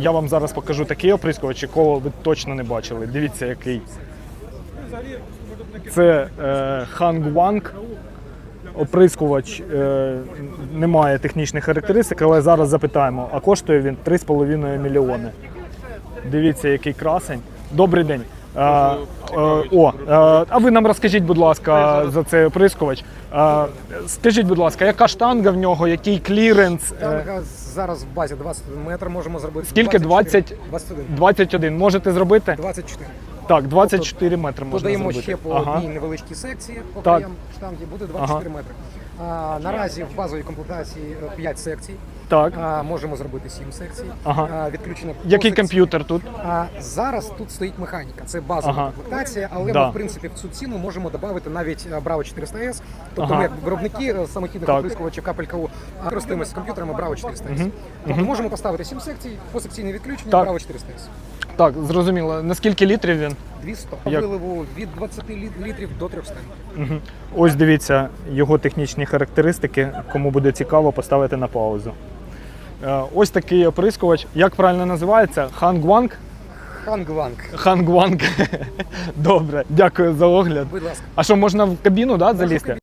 я вам зараз покажу такий оприскувач, якого ви точно не бачили. Дивіться, який. Це е, Hangwang. Оприскувач е, не має технічних характеристик, але зараз запитаємо, а коштує він 3,5 мільйони. Дивіться, який красень. Добрий день. Е, е, о, е, а ви нам розкажіть, будь ласка, за цей оприскувач. Е, скажіть, будь ласка, яка штанга в нього, який кліренс? Е, зараз в базі 21 метр можемо зробити. Скільки? 20? 21. 21. Можете зробити? 24. Так, 24 метри можна Додаємо зробити. ще по Ага. одній невеличкій секції по Так. краям штанги, буде 24 метри. А, наразі в базовій комплектації 5 секцій. Так. А, можемо зробити 7 секцій. Ага. А, відключено по Який секції. комп'ютер тут? А, зараз тут стоїть механіка. Це базова Ага. комплектація, але Да. ми в принципі в цю ціну можемо додати навіть а, Bravo 400S. Тобто Ага. ми як виробники е, самохідних Так. оприскувачів капелькову а, користуємося комп'ютерами Bravo 400S. Тобто можемо поставити 7 секцій, посекційне відключення Так. Bravo 400S. Так, зрозуміло. Наскільки літрів він? 200 Як? виливу від 20 літ- літрів до 300. Мгм. Ось дивіться його технічні характеристики. Кому буде цікаво, поставити на паузу. Е, Ось такий оприскувач. Як правильно називається? Хангванг? Хангванг. Хангванг. Добре, дякую за огляд. Будь ласка. А що можна в кабіну да, залізти?